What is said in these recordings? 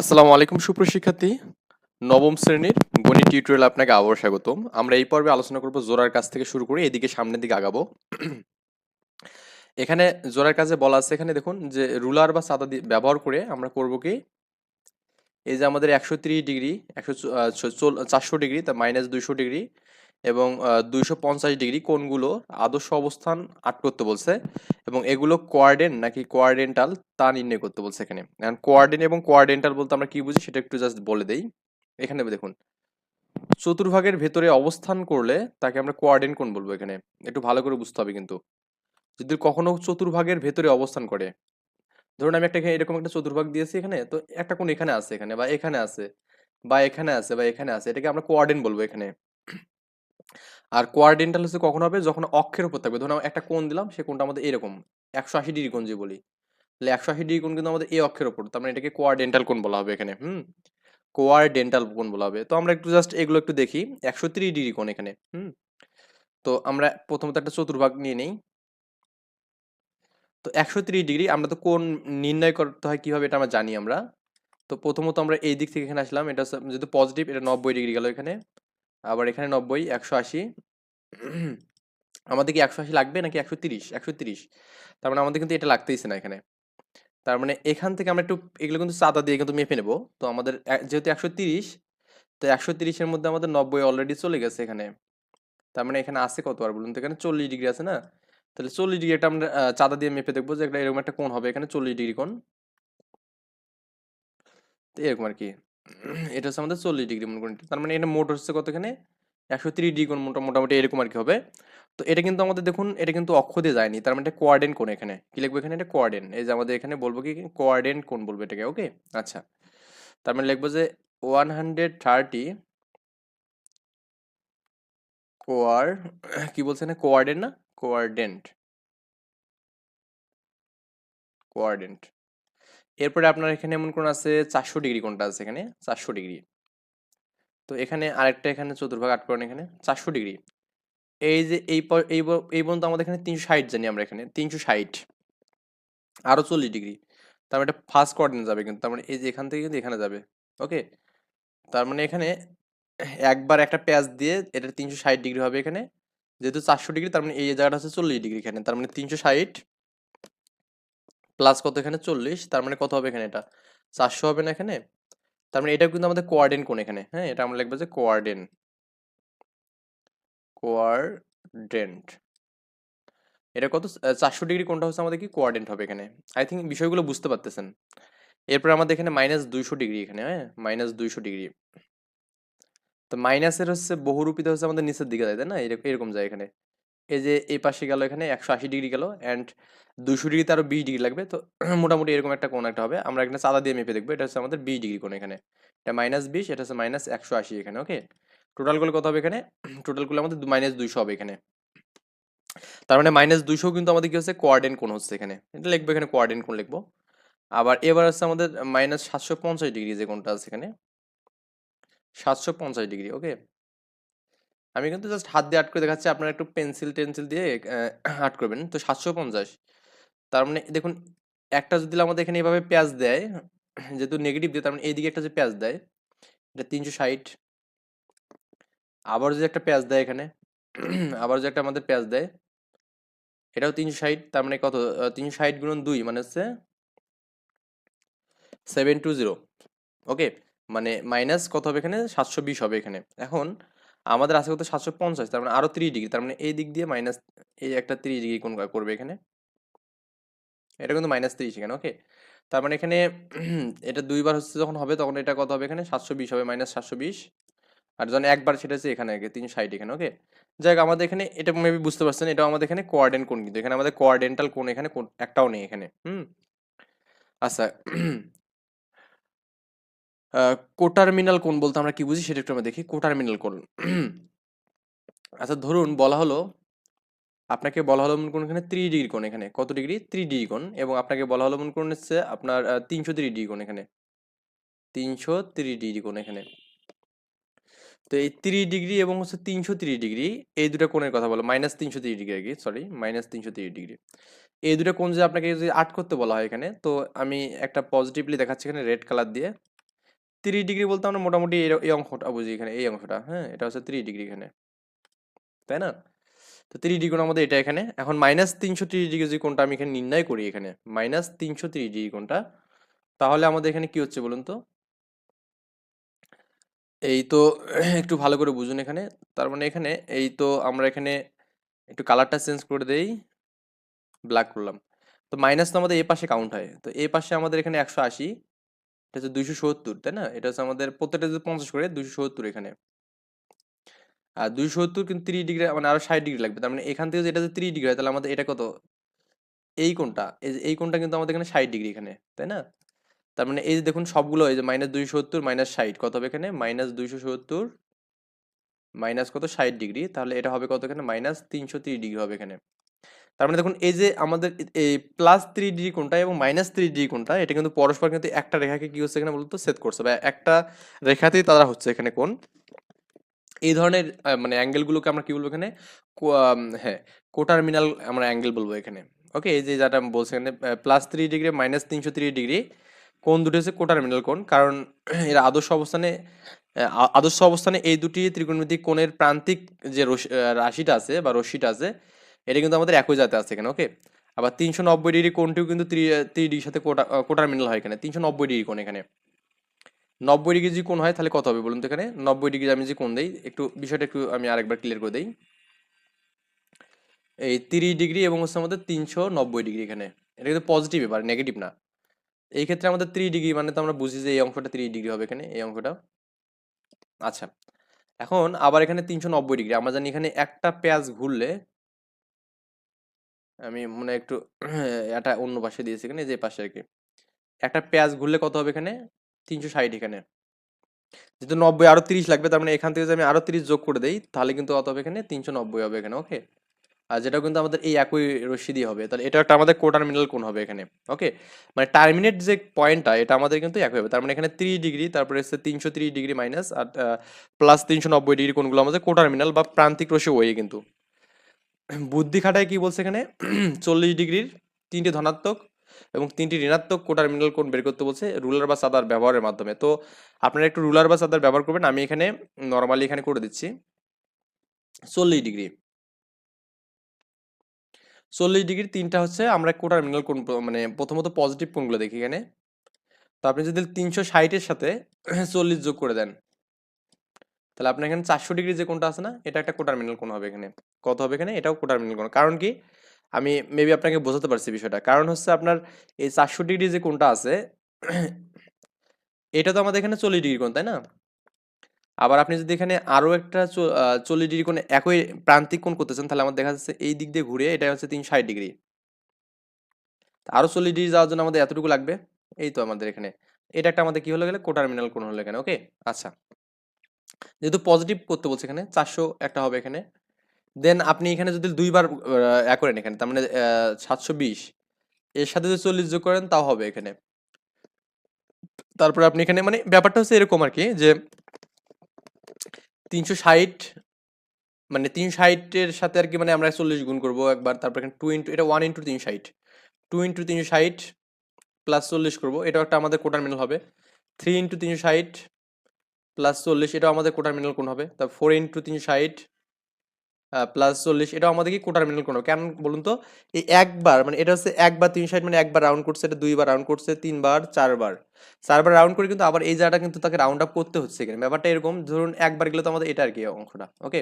আসসালামু আলাইকুম সুপ্রশিক্ষার্থী নবম শ্রেণির গণিত টিউটোরিয়াল আপনাকে আবার স্বাগতম। আমরা এই পর্বে আলোচনা করব জোড়ার কাছ থেকে শুরু করে এদিকে সামনের দিকে আগাবো। এখানে জোড়ার কাজে বলা আছে, এখানে দেখুন যে রুলার বা সাদা ব্যবহার করে আমরা করব কি? এই যে আমাদের একশো ত্রিশ ডিগ্রি, একশো চারশো ডিগ্রি, তা মাইনাস দুইশো ডিগ্রি এবং দুইশো পঞ্চাশ ডিগ্রি কোনগুলো আদর্শ অবস্থান আট করতে বলছে এবং এগুলো কোয়ার্ডেন নাকি কোয়ার্ডেন্টাল তা নির্ণয় করতে বলছে এখানে। এখন কোয়ার্ডেন এবং কোয়ার্ডেন্টাল বলতে আমরা কি বুঝি সেটা একটু জাস্ট বলে দেই। এখানে দেখুন, চতুর্ভাগের ভেতরে অবস্থান করলে তাকে আমরা কোয়ার্ডেন কোন বলব এখানে। একটু ভালো করে বুঝতে হবে কিন্তু। যদি কখনো চতুর্ভাগের ভেতরে অবস্থান করে, ধরুন আমি একটা এরকম একটা চতুর্ভাগ দিয়েছি এখানে, তো একটা কোন এখানে আছে এখানে বা এখানে আছে বা এখানে আছে বা এখানে আছে, এটাকে আমরা কোয়ার্ডেন বলব এখানে। আর কোয়ার্ডেন্টাল হচ্ছে কখন হবে? যখন অক্ষের উপর থাকবে। ধরুন একটা কোণ দিলাম, সে কোণটা আমাদের এরকম, একশো আশি ডিগ্রি কোণ যে বলি, তাহলে একশো আশি ডিগ্রি কোণ কিন্তু আমাদের এই অক্ষের উপর। তার মানে এটাকে কোয়ার্ডেন্টাল কোণ বলা হবে এখানে, হুম? কোয়ার্ডেন্টাল কোণ বলা হবে। তো আমরা একটু জাস্ট এগুলো একটু দেখি। একশো ত্রিশ ডিগ্রি কোণ এখানে, হুম? তো আমরা প্রথমত একটা চতুর্ভাগ নিয়ে নেই। তো একশো ত্রিশ ডিগ্রি, আমরা তো কোন নির্ণয় করতে হয় কীভাবে এটা আমরা জানি আমরা। তো প্রথমত আমরা এই দিক থেকে এখানে আসলাম। এটা যেহেতু পজিটিভ এটা নব্বই ডিগ্রি গেল এখানে। আবার এখানে নব্বই, একশো আশি। আমাদের কি একশো আশি লাগবে নাকি একশো তিরিশ? একশো তিরিশ। তার মানে আমাদের কিন্তু এটা লাগতেইছে না এখানে। তার মানে এখান থেকে আমরা একটু, এগুলো কিন্তু চাঁদা দিয়ে কিন্তু মেপে নেব। তো আমাদের যেহেতু একশো তিরিশ, তো একশো তিরিশের মধ্যে আমাদের নব্বই অলরেডি চলে গেছে এখানে। তার মানে এখানে আছে কত আর বলুন তো? এখানে চল্লিশ ডিগ্রি আছে না? তাহলে চল্লিশ ডিগ্রি এটা আমরা চাঁদা দিয়ে মেপে দেখব যে একটা এরকম একটা কোণ হবে। এখানে চল্লিশ ডিগ্রি কোণ। তো এরকম আর কি। এটা হচ্ছে আমাদের চল্লিশ ডিগ্রি মনে করেন। তার মানে এটা মোট হচ্ছে কত এখানে একশো ত্রিশ ডিগ্রি মোটামুটি এরকম আর কি হবে। তো এটা কিন্তু আমাদের দেখুন, এটা কিন্তু অক্ষ দিয়ে যায়নি। তার মানে এটা কোয়ার্ডেন কোণ এখানে। কি লিখব এখানে? এটা কোয়ার্ডেন এই যে আমাদের এখানে বলব কি? কোয়ার্ডেন কোন বলব এটাকে ওকে আচ্ছা। তার মানে লিখব যে ওয়ান হান্ড্রেড থার্টি কোয়ার কি বলছে না কোয়ার্ডেন না? কোয়ার্ডেন্ট কোয়ার্ডেন্ট এরপরে আপনার এখানে এমন কোন আছে? চারশো ডিগ্রি কোনটা আছে এখানে? চারশো ডিগ্রি। তো এখানে আরেকটা এখানে চতুর্ভাগ আট করেন এখানে, চারশো ডিগ্রি। এই যে এই এই পর্যন্ত আমাদের এখানে তিনশো ষাট জানি আমরা এখানে, তিনশো ষাট। আরও চল্লিশ ডিগ্রি। তার মানে এটা ফার্স্ট কোয়ার্ডিনেট যাবে কিন্তু, তার মানে এই যে এখান থেকে কিন্তু এখানে যাবে ওকে তার মানে এখানে একবার একটা প্যাচ দিয়ে এটা তিনশো ষাট ডিগ্রি হবে এখানে। যেহেতু চারশো ডিগ্রি, তার মানে এই জায়গাটা হচ্ছে চল্লিশ ডিগ্রি এখানে, তার মানে তিনশো ষাট প্লাস কত এখানে চল্লিশ, তার মানে কত হবে এখানে এটা? চারশো হবে না এখানে? তার মানে এটা কিন্তু আমাদের কোয়ার্ডেন কোন এখানে হ্যাঁ? এটা আমরা লিখব যে কোয়ার্ডেন। কোয়ার্ডেন্ট। এটা কত? চারশো ডিগ্রি কোনটা হচ্ছে আমাদের কি? কোয়ার্ডেন্ট হবে এখানে। আই থিঙ্ক বিষয়গুলো বুঝতে পারতেছেন। এরপর আমাদের এখানে মাইনাস দুইশো ডিগ্রি এখানে হ্যাঁ? মাইনাস দুইশো ডিগ্রি। তো মাইনাসের হচ্ছে বহুরূপিত হচ্ছে আমাদের নিচের দিকে যায় তাই না? এরকম যায় এখানে। এই যে এই পাশে গেল এখানে একশো আশি ডিগ্রি গেল অ্যান্ড দুশো ডিগ্রিতে আরও বিশ ডিগ্রি লাগবে। তো মোটামুটি এরকম একটা কোন একটা হবে। আমরা এখানে চাঁদা দিয়ে মেপে দেখব। এটা হচ্ছে আমাদের বিশ ডিগ্রি কোন এখানে। এটা মাইনাস বিশ, এটা হচ্ছে মাইনাস একশো আশি এখানে ওকে টোটালগুলো কত হবে এখানে? টোটালগুলো আমাদের মাইনাস দুইশো হবে এখানে। তার মানে মাইনাস দুইশো কিন্তু আমাদের কি হচ্ছে? কোয়ার্ডেন কোন হচ্ছে এখানে। এটা লিখব এখানে কোয়ার্ডেন কোন লিখব। আবার এবার হচ্ছে আমাদের মাইনাস সাতশো পঞ্চাশ ডিগ্রি যে কোনটা আছে এখানে, সাতশো পঞ্চাশ ডিগ্রি ওকে আমি কিন্তু জাস্ট হাত দিয়ে আট করে দেখাচ্ছি, আপনারা একটু পেন্সিল টেন্সিল দিয়ে আট করবেন। তো সাতশো পঞ্চাশ। তার মানে দেখুন, একটা যদি আমাদের এখানে এভাবে পেঁয়াজ দেয়, যেহেতু নেগেটিভ দিয়ে, তার মানে এইদিকে একটা যে পেঁয়াজ দেয়, এটা তিনশো ষাট। আবার যদি একটা পেঁয়াজ দেয় এখানে, আবার যদি একটা আমাদের পেঁয়াজ দেয়, এটাও তিনশো ষাট, তার মানে কত? তিনশো ষাট গুণন দুই মানে হচ্ছে সেভেন টু জিরো ওকে মানে মাইনাস কত হবে এখানে? সাতশো বিশ হবে এখানে। এখন আমাদের আছে কত সাতশো পঞ্চাশ, তার মানে আরও ত্রিশ ডিগ্রি, তার মানে এই দিক দিয়ে মাইনাস এই একটা ত্রিশ ডিগ্রি কোন করবে এখানে। এটা কিন্তু মাইনাস ত্রিশ এখানে ওকে তার মানে এখানে এটা দুইবার হচ্ছে যখন হবে, তখন এটা কত হবে এখানে? সাতশো বিশ হবে মাইনাস সাতশো বিশ। আর যখন একবার সেটা হচ্ছে এখানে আগে, তিনশো ষাট এখানে ওকে যাই আমাদের এখানে এটা মেবি বুঝতে পারছেন, এটাও আমাদের এখানে কোয়ার্ডেন কোন কিন্তু, এখানে আমাদের কোয়ার্ডেন্টাল কোন এখানে একটাও নেই এখানে, হুম? আচ্ছা কোটারমিনাল কোন বলতে আমরা কি বুঝি সেটা একটু আমরা দেখি। কোটারমিনাল কোন আচ্ছা ধরুন বলা হলো, আপনাকে বলা হলো মনে করুন এখানে থ্রি ডিগ্রি কোন এখানে। কত ডিগ্রি থ্রি ডিগ্রি কোন এবং আপনাকে বলা হলো মনে করুন হচ্ছে আপনার তিনশো থ্রি ডিগ্রি কোন এখানে। তিনশো থ্রি ডিগ্রি কোন এখানে। তো এই থ্রি ডিগ্রি এবং হচ্ছে তিনশো থ্রি ডিগ্রি এই দুটো কোণের কথা বলো। মাইনাস তিনশো থ্রি ডিগ্রি আর কি সরি মাইনাস তিনশো থ্রি ডিগ্রি এই দুটো কোণ যে আপনাকে যদি আট করতে বলা হয় এখানে, তো আমি একটা পজিটিভলি দেখাচ্ছি এখানে রেড কালার দিয়ে। থ্রি ডিগ্রি বলতে আমরা মোটামুটি এই অংশটা বুঝি এখানে, এই অংশটা হ্যাঁ এটা হচ্ছে থ্রি ডিগ্রি এখানে, তাই না? তো থ্রি ডিগ্রি আমাদের এটা এখানে, এখন মাইনাস তিনশো তিরিশ ডিগ্রি যদি কোনটা আমি এখানে নির্ণয় করি এখানে মাইনাস তিনশো তিরিশ ডিগ্রি কোনটা, তাহলে আমাদের এখানে কি হচ্ছে বলুন তো? এই তো একটু ভালো করে বুঝুন এখানে, তার মানে এখানে এই তো আমরা এখানে একটু কালারটা চেঞ্জ করে দেই ব্ল্যাক করলাম, তো মাইনাস তো আমাদের এ পাশে কাউন্ট হয়, তো এ পাশে আমাদের এখানে একশো আশি এটা হচ্ছে দুইশো সত্তর, তাই না? এটা হচ্ছে আমাদের প্রত্যেকটা যদি পঞ্চাশ করে, দুইশো সত্তর এখানে। আর দুইশো সত্তর কিন্তু ত্রিশ ডিগ্রি মানে আরও ষাট ডিগ্রি লাগবে। তার মানে এখান থেকে যেটা ত্রিশ ডিগ্রি হয়, তাহলে আমাদের এটা কত? এই কোনটা এই কোনটা কিন্তু আমাদের এখানে ষাট ডিগ্রি এখানে, তাই না? তার মানে এই যে দেখুন সবগুলো, এই যে মাইনাস দুইশো সত্তর মাইনাস ষাট, কত হবে এখানে? মাইনাস দুইশো সত্তর মাইনাস কত? ষাট ডিগ্রি, তাহলে এটা হবে কত এখানে? মাইনাস তিনশো ত্রিশ ডিগ্রি হবে এখানে। তার মানে দেখুন, এই যে আমাদের এই প্লাস থ্রি ডিগ্রি কোনটা এবং মাইনাস থ্রি ডিগ্রি কোনটা, এটা কিন্তু পরস্পর কিন্তু একটা রেখাকে কি হচ্ছে এখানে বলতো? সেট করছে বা একটা রেখাতেই তারা হচ্ছে এখানে কোন? এই ধরনের মানে অ্যাঙ্গেলগুলোকে আমরা কি বলব এখানে? হ্যাঁ কোটার্মিনাল আমরা অ্যাঙ্গেল বলব এখানে। ওকে এই যে যেটা আমি বলছি এখানে প্লাস থ্রি ডিগ্রি মাইনাস তিনশো থ্রি ডিগ্রি কোন দুটি হচ্ছে কোটার্মিনাল কোণ? কারণ এরা আদর্শ অবস্থানে আদর্শ অবস্থানে এই দুটি ত্রিকোণমিতিক কোণের প্রান্তিক যে রশি- রাশিটা আছে বা রশ্মিটা আছে এটা কিন্তু আমাদের একই জাতে আছে এখানে ওকে আবার তিনশো নব্বই ডিগ্রি কোণটিও কিন্তু ত্রি ডিগ্রির সাথে কোটা কোটার্মিনাল হয় এখানে। তিনশো নব্বই ডিগ্রি কোণ এখানে। নব্বই ডিগ্রি যদি কোণ হয়, তাহলে কত হবে বলুন তো এখানে? নব্বই ডিগ্রি আমি যে কোণ দিই, একটু, বিষয়টা একটু আমি আরেকবার ক্লিয়ার করে দিই। এই তিরিশ ডিগ্রি এবং হচ্ছে আমাদের তিনশো নব্বই ডিগ্রি এখানে। এটা কিন্তু পজিটিভ এবার নেগেটিভ না। এই ক্ষেত্রে আমাদের থ্রি ডিগ্রি মানে তো আমরা বুঝি যে এই অংশটা ত্রিশ ডিগ্রি হবে এখানে, এই অংশটা। আচ্ছা। এখন আবার এখানে তিনশো নব্বই ডিগ্রি আমরা জানি এখানে একটা পেঁয়াজ ঘুরলে আমি মনে একটু এটা অন্য পাশে দিয়েছি এখানে, যে পাশে আর কি একটা পেঁয়াজ ঘুরলে কত হবে এখানে? তিনশো ষাট এখানে। যেহেতু নব্বই আরও তিরিশ লাগবে, তার মানে এখান থেকে যদি আমি আরও তিরিশ যোগ করে দেই, তাহলে কিন্তু কত হবে এখানে? তিনশো নব্বই হবে এখানে ওকে আর যেটা কিন্তু আমাদের এই একই রশ্মি দিয়ে হবে। তাহলে এটা একটা আমাদের কোটার্মিনাল কোন হবে এখানে ওকে মানে টার্মিনেট যে পয়েন্টটা এটা আমাদের কিন্তু একই হবে। তার মানে এখানে ত্রিশ ডিগ্রি, তারপরে হচ্ছে তিনশো ত্রিশ ডিগ্রি মাইনাস আর প্লাস তিনশো নব্বই ডিগ্রি কোনগুলো আমাদের কোটার্মিনাল বা প্রান্তিক রশ্মি ওয়ে কিন্তু। বুদ্ধি খাটায় কি বলছে এখানে? চল্লিশ ডিগ্রির তিনটি ধনাত্মক এবং তিনটি ঋণাত্মক কোটার্মিনাল কোণ বের করতে বলছে রুলার বা সাদার ব্যবহারের মাধ্যমে। তো আপনারা একটু রুলার বা সাদার ব্যবহার করবেন, আমি এখানে নর্মালি এখানে করে দিচ্ছি। চল্লিশ ডিগ্রি। চল্লিশ ডিগ্রি তিনটা হচ্ছে আমরা কোটার্মিনাল কোণ প- মানে প্রথমত পজিটিভ কোণগুলো দেখি এখানে। তো আপনি যদি তিনশো ষাটের সাথে চল্লিশ যোগ করে দেন তাহলে আপনার এখানে চারশো ডিগ্রি যে কোনটা আছে না, এটা একটা কোটার্মিনাল কোণ হবে এখানে। কত হবে এখানে? এটাও কোটার্মিনাল কোণ। কারণ কি? আমি মেবি আপনাকে বোঝাতে পারছি বিষয়টা। কারণ হচ্ছে আপনার এই চারশো ডিগ্রি যে কোনটা আছে, এটা তো আমাদের এখানে চল্লিশ ডিগ্রি কোণ, তাই না? আবার আপনি যদি এখানে আরও একটা চল্লিশ ডিগ্রি কোণ একই প্রান্তিক কোণ করতেছেন তাহলে আমার দেখা যাচ্ছে এই দিক দিয়ে ঘুরে এটা হচ্ছে তিন ষাট ডিগ্রি। আরও চল্লিশ ডিগ্রি যাওয়ার জন্য আমাদের এতটুকু লাগবে। এই তো আমাদের এখানে। এটা একটা আমাদের কি হলো গেলে? কোটার্মিনাল কোণ হলো এখানে, ওকে? আচ্ছা। যেহেতু পজিটিভ করতে বলছে এখানে চারশো একটা হবে এখানে। দেন আপনি এখানে যদি দুইবার আহ, এক করেন এখানে তার মানে সাতশো বিশ এর সাথে যদি চল্লিশ যোগ করেন তাও হবে এখানে। তারপরে আপনি এখানে মানে ব্যাপারটা হচ্ছে এরকম আর কি যে তিনশো ষাট মানে তিন ষাটের সাথে আর কি মানে আমরা চল্লিশ গুণ করব একবার তারপর এখানে টু ইন্টু এটা ওয়ান ইন্টু তিন ষাট। টু ইন্টু তিনশো ষাট প্লাস চল্লিশ করব এটাও একটা আমাদের কোটার মিনাল হবে। থ্রি ইন্টু তিনশো ষাট প্লাস চল্লিশ, এটাও আমাদের কোটার মিনাল কোণ হবে? তারপর ফোর ইন্টু তিনশো ষাট প্লাস চল্লিশ, এটাও আমাদের কি কোটার মিনাল কোণ হবে? কেন বলুন তো? এই একবার মানে এটা হচ্ছে একবার তিন ষাট মানে একবার রাউন্ড করছে, এটা দুইবার রাউন্ড করছে, তিনবার, চারবার। চারবার রাউন্ড করে কিন্তু আবার এই জায়গাটা কিন্তু তাকে রাউন্ড আপ করতে হচ্ছে এখানে। ব্যাপারটা এরকম, ধরুন একবার গেলে তো আমাদের এটা আর কি অংশটা ওকে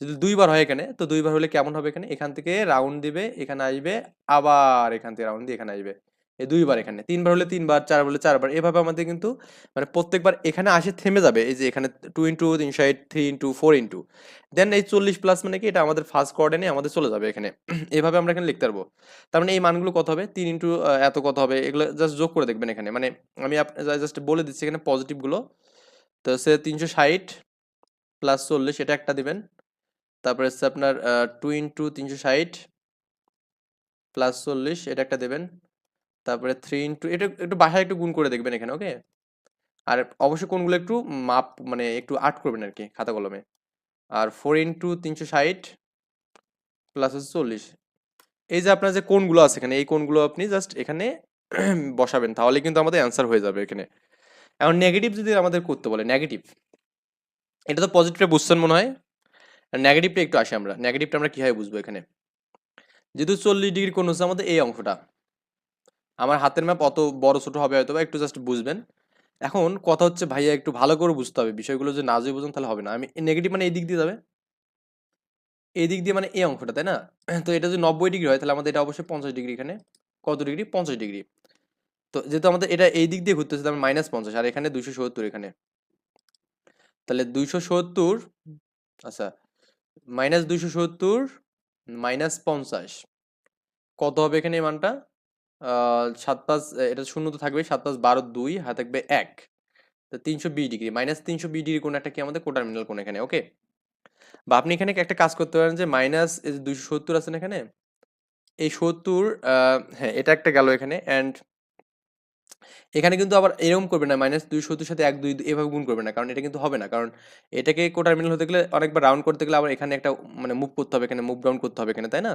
যদি দুইবার হয় এখানে, তো দুইবার হলে কেমন হবে এখানে? এখান থেকে রাউন্ড দিবে, এখানে আসবে, আবার এখান থেকে রাউন্ড দিয়ে এখানে আসবে। এই দুইবার এখানে, তিনবার হলে তিনবার চারবার হলে চারবার, এভাবে আমাদের কিন্তু মানে প্রত্যেকবার এখানে আসে, থেমে যাবে। এই যে এখানে টু ইন্টু তিনশো eight three into four into then এই চল্লিশ প্লাস মানে কি? এটা আমাদের ফার্স্ট কোয়ার্ডেনে আমাদের চলে যাবে এখানে। এভাবে আমরা এখানে লিখতে পারব। তার মানে এই মানগুলো কত হবে? তিন ইন্টু এত কত হবে? এগুলো জাস্ট যোগ করে দেখবেন এখানে। মানে আমি জাস্ট বলে দিচ্ছি এখানে পজিটিভগুলো তো সে তিনশো ষাট প্লাস চল্লিশ, এটা একটা দিবেন। তারপরে হচ্ছে আপনার টু ইন্টু তিনশো ষাট প্লাস চল্লিশ, এটা একটা দেবেন। তারপরে থ্রি ইন্টু এটা একটু বাসায় একটু গুণ করে দেখবেন এখানে ওকে আর অবশ্যই কোনগুলো একটু মাপ মানে একটু আর্ট করবেন আর কি খাতা কলমে। আর ফোর ইন্টু তিনশো ষাট প্লাস হচ্ছে চল্লিশ। এই যে আপনার যে কোনগুলো আছে এখানে, এই কোনগুলো আপনি জাস্ট এখানে বসাবেন, তাহলে কিন্তু আমাদের অ্যান্সার হয়ে যাবে এখানে। এখন নেগেটিভ যদি আমাদের করতে বলে নেগেটিভ এটা তো পজিটিভে বুঝছেন মনে হয়? আর নেগেটিভটা একটু আসে আমরা নেগেটিভটা আমরা কীভাবে বুঝব এখানে? যেহেতু চল্লিশ ডিগ্রি কোণ হচ্ছে আমাদের এই অংশটা। আমার হাতের ম্যাপ অত বড়, ছোট হবে হয়তো বা একটু জাস্ট বুঝবেন। এখন কথা হচ্ছে, ভাইয়া, একটু ভালো করে বুঝতে হবে। বিষয়গুলো যে না যদি বুঝুন, তাহলে হবে না। আমি নেগেটিভ মানে এই দিক দিয়ে যাবে। এই দিক দিয়ে মানে এই অংশটা, তাই না? তো এটা যদি নব্বই ডিগ্রি হয়, তাহলে আমাদের এটা অবশ্যই পঞ্চাশ ডিগ্রি এখানে। কত ডিগ্রি? পঞ্চাশ ডিগ্রি। তো যেহেতু আমাদের এটা এই দিক দিয়ে ঘুরতেছে তাহলে মাইনাস পঞ্চাশ, আর এখানে দুইশো সত্তর এখানে। তাহলে দুইশো সত্তর আচ্ছা মাইনাস দুইশো সত্তর মাইনাস পঞ্চাশ। কত হবে এখানে এই মানটা? সাত পাঁচ এটা শূন্য তো থাকবে সাত পাঁচ বারো দুই, হাতে থাকবে এক। তো তিনশো বিশ ডিগ্রি, মাইনাস তিনশো বিশ ডিগ্রি কোন একটা কি আমাদের কোটার্মিনাল কোন এখানে, ওকে? বা আপনি এখানে একটা কাজ করতে পারেন যে মাইনাস দুইশো সত্তর আছেন এখানে, এই সত্তর হ্যাঁ এটা একটা গেল এখানে অ্যান্ড এখানে কিন্তু আবার এরকম করবে না মাইনাস দুই সাথে এক দুই এভাবে গুণ করবে না, কারণ এটা কিন্তু হবে না। কারণ এটাকে কোটার্মিনাল হতে গেলে অনেকবার রাউন্ড করতে গেলে আবার এখানে একটা মানে মুভ করতে হবে, এখানে মুভ ডাউন করতে হবে এখানে, তাই না?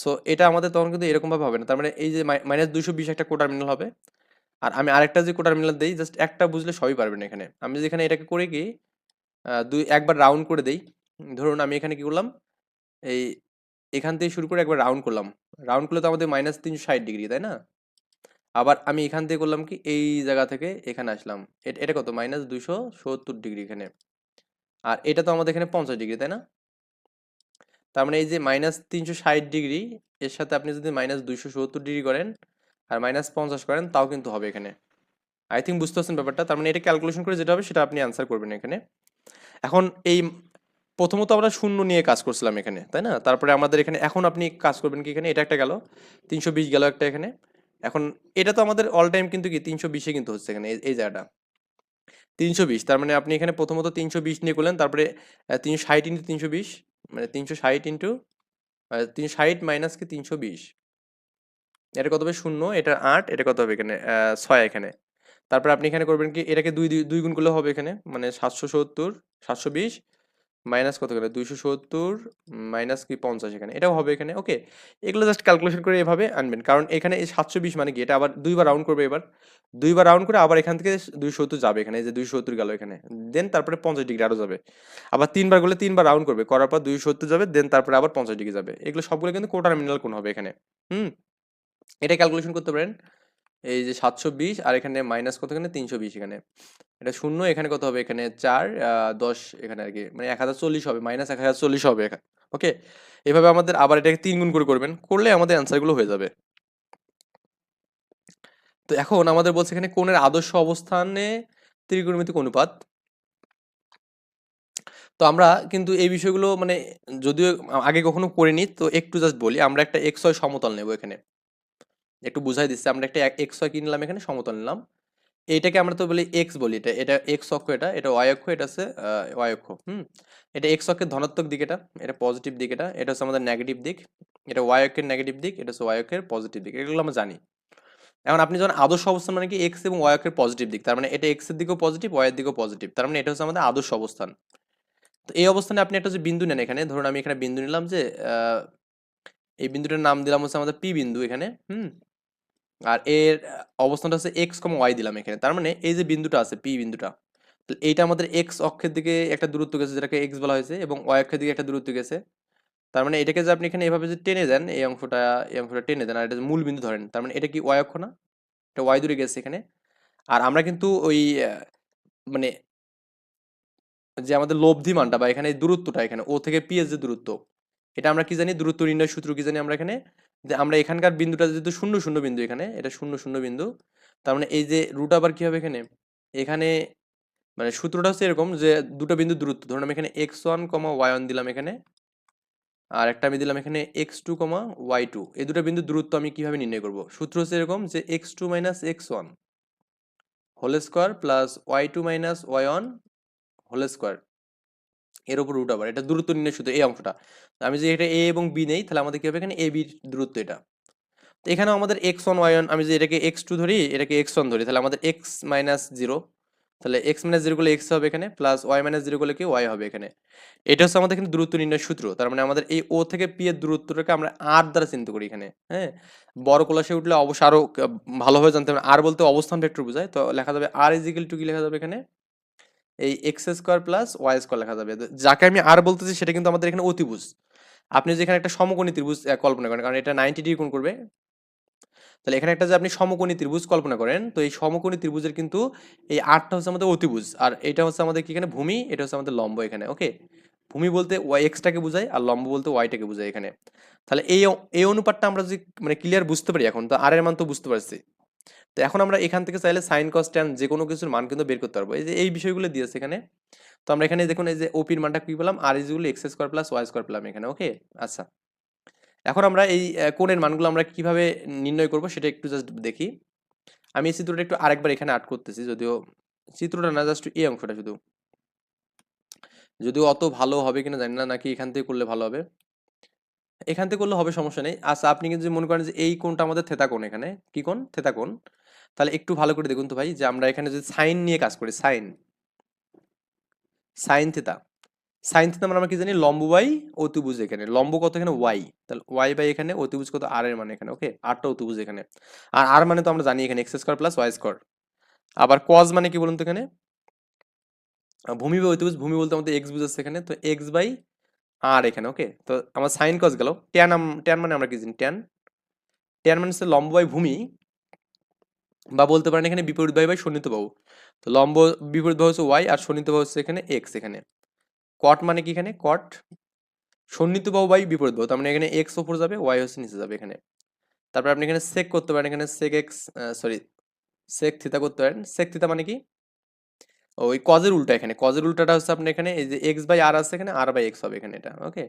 সো এটা আমাদের তখন কিন্তু এরকম ভাবে হবে না। তার মানে এই যে মাইনাস দুইশো বিশ একটা কোটার্মিনাল হবে। আর আমি আরেকটা যে কোটার্মিনাল দিই জাস্ট একটা বুঝলে সবই পারবেন এখানে। আমি যদি এখানে এটাকে করে কি দুই, একবার রাউন্ড করে দেই, ধরুন আমি এখানে কি করলাম, এই এখান থেকে শুরু করে একবার রাউন্ড করলাম। রাউন্ড করলে তো আমাদের মাইনাস তিনশো ষাট ডিগ্রি তাই না? আবার আমি এখান থেকে করলাম কি, এই জায়গা থেকে এখানে আসলাম। এটা কত? মাইনাস দুশো সত্তর ডিগ্রি এখানে। আর এটা তো আমাদের এখানে পঞ্চাশ ডিগ্রি তাই না? তার মানে এই যে মাইনাস তিনশো ষাট ডিগ্রি এর সাথে আপনি যদি মাইনাস দুইশো সত্তর ডিগ্রি করেন আর মাইনাস পঞ্চাশ করেন, তাও কিন্তু হবে এখানে। আই থিঙ্ক বুঝতে পারছেন ব্যাপারটা? তার মানে এটা ক্যালকুলেশন করে যেটা হবে, সেটা আপনি অ্যান্সার করবেন এখানে। এখন এই প্রথমত আমরা শূন্য নিয়ে কাজ করছিলাম এখানে, তাই না? তারপরে আমাদের এখানে, এখন আপনি কাজ করবেন কি এখানে? এটা একটা গেল। তিনশো বিশ গেল একটা এখানে। এখন এটা তো আমাদের অল টাইম কিন্তু কি তিনশো বিশে কিন্তু হচ্ছে এখানে, এই- জায়গাটা। তিনশো বিশ, তার মানে আপনি এখানে প্রথমত তিনশো বিশ নিয়ে করলেন, তারপরে তিনশো ষাট ইন্টু তিনশো বিশ মানে তিনশো ষাট ইন্টু তিনশো ষাট মাইনাস কি তিনশো বিশ। এটা কত হবে? শূন্য, এটা আট, এটা কত হবে এখানে? ছয় এখানে। তারপরে আপনি এখানে করবেন কি, এটাকে দুই- দুই গুণ করলে হবে এখানে মানে সাতশো সত্তর, সাতশো বিশ মাইনাস কত গেলে? দুইশো সত্তর মাইনাস কি পঞ্চাশ এখানে। এটাও হবে এখানে। ওকে, এগুলো জাস্ট ক্যালকুলেশন করে এভাবে আনবেন। কারণ এখানে এই সাতশো বিশ মানে কি? এটা আবার দুইবার রাউন্ড করবে এবার। দুইবার রাউন্ড করে আবার এখান থেকে দুইশো সত্তর যাবে এখানে। যে দুইশো সত্তর গেল এখানে। দেন তারপরে পঞ্চাশ ডিগ্রি আরও যাবে। আবার তিনবার করলে তিনবার রাউন্ড করবে। করার পর দুইশো সত্তর যাবে দেন তারপরে আবার পঞ্চাশ ডিগ্রি যাবে। এগুলো সবগুলো কিন্তু কোটার মিনারেল কোন হবে এখানে। হুম? এটা ক্যালকুলেশন করতে পারেন। এই যে সাতশো বিশ আর এখানে মাইনাস কত এখানে? তিনশো বিশ এখানে। এটা শূন্য, এখানে কত হবে? এখানে চার দশ এখানে আর কি। মানে এক হাজার চল্লিশ হবে মাইনাস এক হাজার চল্লিশ হবে এখানে ওকে এভাবে আমাদের আবার এটাকে তিন গুণ করে করবেন, করলে আমাদের অ্যান্সারগুলো হয়ে যাবে। তো এখন আমাদের বলছে এখানে কোণের আদর্শ অবস্থানে ত্রিকোণমিতিক অনুপাত। তো আমরা কিন্তু এই বিষয়গুলো মানে যদিও আগে কখনো করিনি, তো একটু জাস্ট বলি। আমরা একটা এক্স সমতল নেব এখানে। একটু বুঝাই দিচ্ছি, আমরা একটা এক্স ওয়াই কি নিলাম এখানে, সমতল নিলাম। এইটাকে আমরা তো বলি এক্স বলি, এটা এটা এক্স অক্ষ এটা এটা ওয়াই অক্ষ, এটা আছে ওয়াই অক্ষ, হুম? এটা এক্স অক্ষের ধনাত্মক দিক এটা এটা পজিটিভ দিক এটা এটা হচ্ছে আমাদের নেগেটিভ দিক, এটা ওয়াই অক্ষের নেগেটিভ দিক, এটা হচ্ছে ওয়াই অক্ষের পজিটিভ দিক, এগুলো আমরা জানি। এখন আপনি যখন আদর্শ অবস্থান মানে কি এক্স এবং ওয়াই অক্ষের পজিটিভ দিক, তার মানে এটা এক্সের দিকেও পজিটিভ ওয়াই এর দিকেও পজিটিভ তার মানে এটা হচ্ছে আমাদের আদর্শ অবস্থান। তো এই অবস্থানে আপনি একটা যে বিন্দু নেন এখানে, ধরুন আমি এখানে বিন্দু নিলাম যে এই বিন্দুটার নাম দিলাম হচ্ছে আমাদের পি বিন্দু এখানে, হুম? আর এর অবস্থানটা হচ্ছে এক্স কম ওয়াই দিলাম এখানে। তার মানে এই যে বিন্দুটা আছে পি বিন্দুটা তাহলে এইটা আমাদের এক্স অক্ষের দিকে একটা দূরত্ব গেছে, যেটাকে এক্স বলা হয়েছে, এবং ওয়াই অক্ষের দিকে একটা দূরত্ব গেছে। তার মানে এটাকে যে আপনি এখানে এভাবে যে টেনে দেন, এই অংশটা এই অংশটা টেনে দেন, আর এটা মূল বিন্দু ধরেন, তার মানে এটা কি ওয়াই অক্ষ না? এটা ওয়াই দূরে গেছে এখানে। আর আমরা কিন্তু ওই মানে যে আমাদের লব্ধি মানটা বা এখানে দূরত্বটা এখানে ও থেকে পি এর যে দূরত্ব এটা আমরা কি জানি? দূরত্ব নির্ণয় সূত্র কি জানি আমরা এখানে? যে আমরা এখানকার বিন্দুটা যেহেতু শূন্য শূন্য বিন্দু এখানে, এটা শূন্য শূন্য বিন্দু। তার মানে এই যে রুট আবার কি হবে এখানে? এখানে মানে সূত্রটা হচ্ছে এরকম যে দুটো বিন্দু দূরত্ব। ধরুন আমি এখানে x one comma y one দিলাম এখানে, আর একটা আমি দিলাম এখানে x two comma y two এই দুটো বিন্দু দূরত্ব আমি কীভাবে নির্ণয় করব? সূত্র হচ্ছে এরকম যে x two minus x one whole square plus y two minus y one whole square এর উপর রুট আবার, এটা দূরত্ব নির্ণয় সূত্র এই অংশটা। আমি যদি এটা এ এবং বি নেই, তাহলে আমাদের কি হবে এখানে? এ বির দূরত্ব এটা। তো এখানেও আমাদের এক্স ওয়ান ওয়াই ওয়ান আমি যদি এটাকে এক্স টু ধরি, এটাকে এক্স ওয়ান ধরি, তাহলে আমাদের এক্স মাইনাস জিরো তাহলে এক্স মাইনাস জিরো করলে এক্স হবে এখানে প্লাস ওয়াই মাইনাস জিরো করলে কি? ওয়াই হবে এখানে। এটা হচ্ছে আমাদের এখানে দূরত্ব নির্ণয় সূত্র। তার মানে আমাদের এই ও থেকে পি এর দূরত্বটাকে আমরা আর দ্বারা চিন্তা করি এখানে হ্যাঁ? বড় ক্লাসে উঠলে অবশ্য আরও ক- ভালোভাবে জানতে হবে। আর বলতে অবস্থান ভেক্টর বোঝায়। তো লেখা যাবে আর ইজিক্যাল টু কি লেখা যাবে এখানে? এই x square plus y square লেখা যাবে। যাকে আমি আর বলতেছি, সেটা কিন্তু আমাদের এখানে অতিভুজ। আপনি যেখানে একটা সমকোণী ত্রিভুজ কল্পনা করেন, কারণ এটা নাইনটি ডিগ্রি কোণ করবে। তাহলে এখানে একটা যে আপনি সমকোণী ত্রিভুজ কল্পনা করেন, তো এই সমকোণী ত্রিভুজের কিন্তু এই আটটা হচ্ছে আমাদের অতিভুজ। আর এটা হচ্ছে আমাদের কি এখানে? ভূমি, এটা হচ্ছে আমাদের লম্ব এখানে ওকে ভূমি বলতে ওয়াই এক্সটাকে বোঝায়, আর লম্ব বলতে ওয়াইটাকে বোঝায় এখানে। তাহলে এই এই অনুপাতটা আমরা যদি মানে ক্লিয়ার বুঝতে পারি এখন, তো আর এর মান তো বুঝতে পারছি। তো এখন আমরা এখান থেকে চাইলে সাইন কস ট্যান যে কোনো কিছুর মান কিন্তু বের করতে পারব। এই যে, এই বিষয়গুলো দিয়েছে এখানে। তো আমরা এখানে দেখুন এই যে ওপির মানটা কি পেলাম? আর ইজগুলো x square plus y square পেলাম এখানে ওকে আচ্ছা। এখন আমরা এই কোণের মানগুলো আমরা কীভাবে নির্ণয় করব সেটা একটু জাস্ট দেখি। আমি এই চিত্রটা একটু আরেকবার এখানে আর্ট করতেছি, যদিও চিত্রটা না জাস্ট এই অংশটা শুধু। যদিও অত ভালো হবে কিনা জানি না, নাকি এখান থেকে করলে ভালো হবে। এখান থেকে করলে হবে সমস্যা নেই। আচ্ছা আপনি কিন্তু মনে করেন যে, এই কোণটা আমাদের থেতা কোণ এখানে। কি কোণ? থেতা কোণ। তাহলে একটু ভালো করে দেখুন তো ভাই যে আমরা এখানে যদি সাইন নিয়ে কাজ করি sine sine theta sine theta মানে আমরা কি জানি? লম্ব বাই অতিভুজ এখানে। লম্ব কত এখানে? ওয়াই তাহলে ওয়াই বাই এখানে, অতিভুজ কত? আর এর মানে এখানে ওকে আটটা অতিভুজ এখানে। আর আর মানে তো আমরা জানি এখানে x square plus y square আবার কজ মানে কি বলুন তো এখানে? ভূমি বা অতিভুজ, ভূমি বলতে আমাদের এক্স বুঝাচ্ছে এখানে, তো এক্স বাই আর এখানে ওকে তো আমার সাইন কজ গেল। ট্যান ট্যান মানে আমরা কি জানি? ট্যান ট্যান মানে হচ্ছে লম্ব বাই ভূমি। বা বলতে পারেন এখানে বিপরীত বাহু বাই সন্নিহিত বাহু। তো লম্ব বিপরীত বাহু হচ্ছে ওয়াই আর সন্নিহিত বাহু হচ্ছে এখানে এক্স এখানে। কট মানে কি এখানে? কট সন্নিহিত বাহু বাই বিপরীত বাহু, তার মানে এখানে এক্স ওপর যাবে ওয়াই হচ্ছে নিচে যাবে এখানে। তারপর আপনি এখানে সেক করতে পারেন, এখানে সেক এক্স সরি সেক থিতা করতে পারেন। সেক থিতা মানে কি? ওই কজের উল্টা এখানে। কজের উল্টাটা হচ্ছে আপনি এখানে, এই যে এক্স বাই আর আছে এখানে আর বাই এক্স হবে এখানে এটা ওকে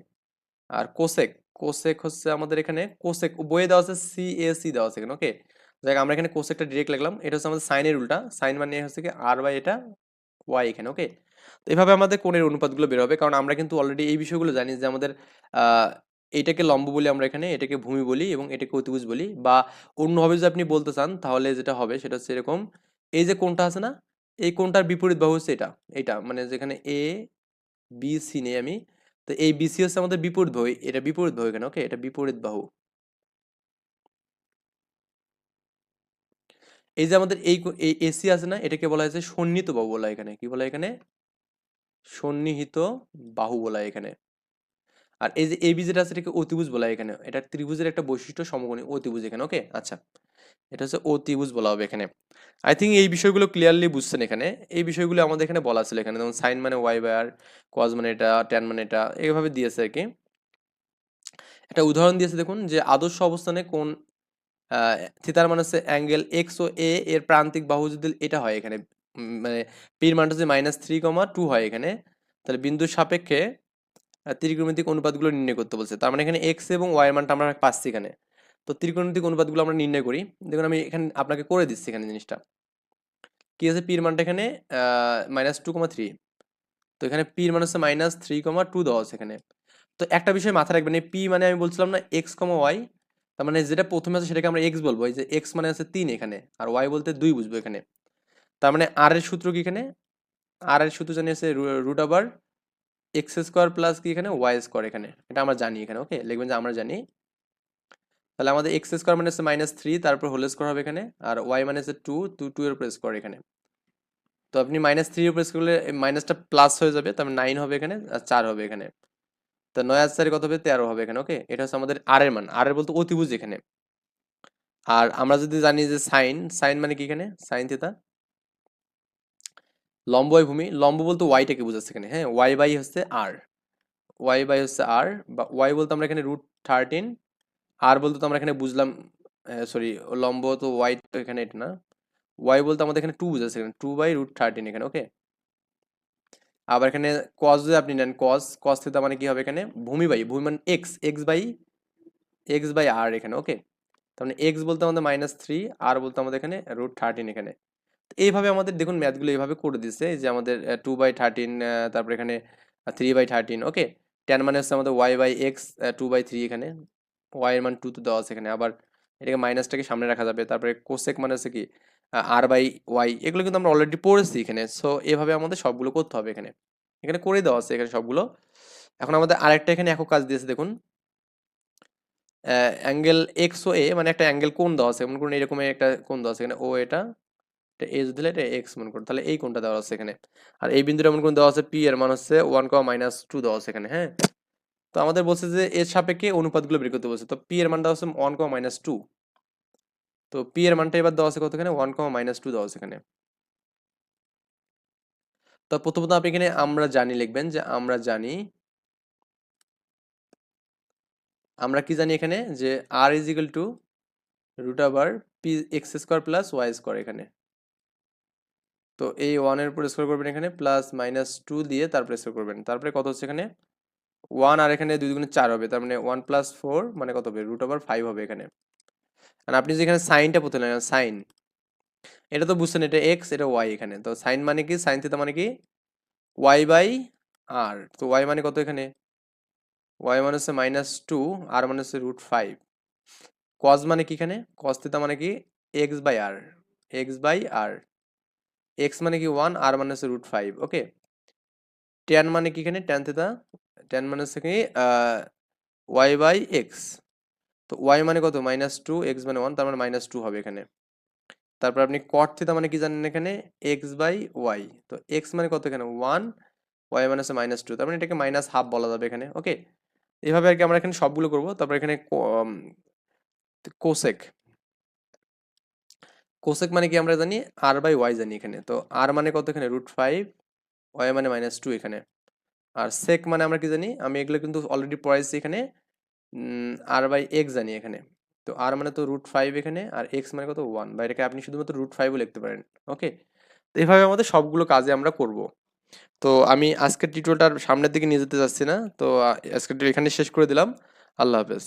আর কোসেক কোসেক হচ্ছে আমাদের এখানে কোসেক বইয়ে দেওয়া আছে সি এ সি দেওয়া আছে এখানে ওকে দেখ আমরা এখানে কোসেকটা ডিরেক্ট লাগলাম এটা হচ্ছে আমাদের সাইনের উল্টা। সাইন মানে হচ্ছে কি আর বাই এটা ওয়াই এখানে ওকে তো এইভাবে আমাদের কোণের অনুপাতগুলো বের হবে কারণ আমরা কিন্তু অলরেডি এই বিষয়গুলো জানি যে আমাদের আহ, এইটাকে লম্ব বলি আমরা এখানে এটাকে ভূমি বলি এবং এটাকে অতিভুজ বলি বা অন্যভাবে যদি আপনি বলতে চান তাহলে যেটা হবে সেটা হচ্ছে এরকম এই যে কোনটা আছে না এই কোনটার বিপরীত বাহু হচ্ছে এটা এটা মানে যেখানে এ বি সি নেই আমি তো এই বিসি হচ্ছে আমাদের বিপরীত বাহু এটা বিপরীত বাহু এখানে ওকে এটা বিপরীত বাহু। এই যে আমাদের এই এই এসি আছে না, এটাকে বলা হয়েছে সন্নিহিত বাহু বলা এখানে। কি বলা এখানে? সন্নিহিত বাহু বলা এখানে। আর এই যে এবি যেটা আছে, এটাকে অতিভুজ বলা এখানে। এটা ত্রিভুজের একটা বৈশিষ্ট্য, সমকোণী অতিভুজ এখানে, ওকে? আচ্ছা। এটা হচ্ছে অতিভুজ বলা হবে এখানে। আই থিঙ্ক এই বিষয়গুলো ক্লিয়ারলি বুঝছেন এখানে। এই বিষয়গুলো আমাদের এখানে বলা ছিল এখানে। যেমন সাইন মানে ওয়াই বাই আর কজ মানে এটা ট্যান মানে এটা, এইভাবে দিয়েছে আর কি। একটা উদাহরণ দিয়েছে দেখুন যে আদর্শ অবস্থানে কোন থিতার মানে হচ্ছে অ্যাঙ্গেল এক্স ও এ এর প্রান্তিক বাহু যদি এটা হয় এখানে। মানে পির মানটা যদি মাইনাস থ্রি কমা টু হয় এখানে। তাহলে বিন্দুর সাপেক্ষে ত্রিকোণমিতিক অনুপাতগুলো নির্ণয় করতে বলছে। তার মানে এখানে এক্স এবং ওয়াই মানটা আমরা পাচ্ছি এখানে। তো ত্রিকোণমিতিক অনুপাতগুলো আমরা নির্ণয় করি। দেখুন আমি এখানে আপনাকে করে দিচ্ছি এখানে জিনিসটা। কি আছে পির মানটা এখানে? মাইনাস টু কমা থ্রি তো এখানে পির মান হচ্ছে মাইনাস থ্রি কমা টু দেওয়া আছে এখানে। তো একটা বিষয় মাথায় রাখবেন, এই পি মানে আমি বলছিলাম না এক্স কমা ওয়াই তার মানে যেটা প্রথমে আছে সেটাকে আমরা এক্স বলব। এই যে এক্স মানে আছে তিন এখানে, আর ওয়াই বলতে দুই বুঝব এখানে। তার মানে আর এর সূত্র কি এখানে? আর এর সূত্র জানি আছে রুট আবার এক্স স্কোয়ার প্লাস কি এখানে? ওয়াই স্কোয়ার এখানে। এটা আমরা জানি এখানে ওকে লিখবেন যে আমরা জানি। তাহলে আমাদের এক্স স্কোয়ার মানে হচ্ছে মাইনাস থ্রি তারপর হোল স্কোয়ার হবে এখানে, আর ওয়াই মানে হচ্ছে টু টু টু এর উপর স্কোয়ার এখানে। তো আপনি মাইনাস থ্রি উপর স্কোয়ার করলে মাইনাসটা প্লাস হয়ে যাবে তারপর নাইন হবে এখানে, আর চার হবে এখানে। তো নয় আর চারে কত হবে? তেরো হবে এখানে ওকে এটা হচ্ছে আমাদের আর এর মান। আর এর বলতে অতিভুজ এখানে। আর আমরা যদি জানি যে সাইন সাইন মানে কি এখানে? সাইন থিতা লম্ব ভূমি, লম্ব বলতে ওয়াইটাকে বোঝাচ্ছে এখানে হ্যাঁ? ওয়াই বাই হচ্ছে আর ওয়াই বাই হচ্ছে আর বা ওয়াই বলতে আমরা এখানে রুট থার্টিন আর বলতে তো আমরা এখানে বুঝলাম সরি লম্ব তো ওয়াই তো এখানে এটা না। ওয়াই বলতে আমাদের এখানে টু বুঝাচ্ছে এখানে টু বাই রুট থার্টিন এখানে ওকে আবার এখানে কস যদি আপনি নেন কস কস থিতা মানে কি হবে এখানে? ভূমি বাই, ভূমি মানে x x by x by r এখানে ওকে তার মানে এক্স বলতে আমাদের মাইনাস থ্রি আর বলতে আমাদের এখানে রুট থার্টিন এখানে। এইভাবে আমাদের দেখুন ম্যাথগুলো এইভাবে করে দিচ্ছে যে আমাদের টু বাই থার্টিন তারপরে এখানে three by thirteen okay tan মানে হচ্ছে আমাদের y by x two by three এখানে ওয়াই এর মান টু তো দেওয়া আছে এখানে, আবার এটাকে মাইনাসটাকে সামনে রাখা যাবে। তারপরে কোসেক মানে হচ্ছে কি আর বাই ওয়াই এগুলো কিন্তু আমরা অলরেডি পড়েছি এখানে। সো এভাবে আমাদের সবগুলো করতে হবে এখানে। এখানে করে দেওয়া আছে এখানে সবগুলো। এখন আমাদের আরেকটা এখানে একক কাজ দিয়েছে, দেখুন। অ্যাঙ্গেল এক্স ও এ মানে একটা অ্যাঙ্গেল কোন দেওয়া আছে। মনে করুন এরকম একটা কোন দেওয়া আছে এখানে। ও এটা এটা এজ দিলে এটা এক্স মনে করুন। তাহলে এই কোনটা দেওয়া আছে এখানে। আর এই বিন্দুটা মনে করুন দেওয়া আছে পি এর মান হচ্ছে ওয়ান কমা মাইনাস টু দেওয়া আছে এখানে হ্যাঁ? তো আমাদের বলছে যে, এর সাপেক্ষে অনুপাতগুলো বের করতে বলছে। তো পি এর মানটা হচ্ছে ওয়ান কমা মাইনাস টু তো পি এর মানটা এবার দেওয়া আছে কত এখানে ওয়ান কমা মাইনাস টু দেওয়া আছে এখানে। তো প্রথমত আপনি এখানে আমরা জানি লিখবেন যে, আমরা জানি, আমরা কি জানি এখানে? যে r is equal to root আবার P x square plus y square এখানে। তো এই ওয়ানের উপর স্কোয়ার করবেন এখানে প্লাস মাইনাস টু দিয়ে তারপরে স্কোয়ার করবেন। তারপরে কত হচ্ছে এখানে? ওয়ান আর এখানে দুই দুগুণে চার হবে, তার মানে ওয়ান প্লাস ফোর মানে কত হবে? রুট ওভার ফাইভ হবে এখানে। আর আপনি যেখানে সাইনটা প্রথমে সাইন এটা তো বুঝছেন, এটা এক্স এটা ওয়াই এখানে। তো সাইন মানে কি? সাইন থিটা মানে কি? ওয়াই বাই আর তো ওয়াই মানে কত এখানে? ওয়াই মানে হচ্ছে মাইনাস টু আর মানে হচ্ছে রুট ফাইভ কজ মানে কি এখানে? কজ থিটা মানে কি? X by r x by r x মানে কি ওয়ান আর মানে হচ্ছে রুট ফাইভ ওকে টেন মানে কি এখানে? টেন থিটা টেন মানে হচ্ছে কি ওয়াই বাই এক্স তো ওয়াই মানে কত? মাইনাস টু এক্স মানে ওয়ান তার মানে মাইনাস টু হবে এখানে। তারপর আপনি কট থিটা মানে কি জানেন এখানে? এক্স বাই ওয়াই তো এক্স মানে কত এখানে? ওয়ান ওয়াই মানে হচ্ছে মাইনাস টু তার মানে এটাকে মাইনাস হাফ বলা যাবে এখানে ওকে এভাবে আর কি আমরা এখানে সবগুলো করব। তারপর এখানে কোসেক কোসেক মানে কি আমরা জানি? আর বাই ওয়াই জানি এখানে। তো আর মানে কত এখানে? রুট ফাইভ ওয়াই মানে মাইনাস টু এখানে। আর সেক মানে আমরা কি জানি? আমি এগুলো কিন্তু অলরেডি পড়াইছি এখানে। আর বাই এক্স জানি এখানে। তো আর মানে তো রুট ফাইভ এখানে, আর এক্স মানে কত? ওয়ান বা এটাকে আপনি শুধুমাত্র রুট ফাইভও লিখতে পারেন। ওকে তো এইভাবে আমাদের সবগুলো কাজে আমরা করব। তো আমি আজকের টিউটোরিয়ালটার সামনের দিকে নিয়ে যেতে চাচ্ছি না। তো আজকের এখানে শেষ করে দিলাম। আল্লাহ হাফেজ।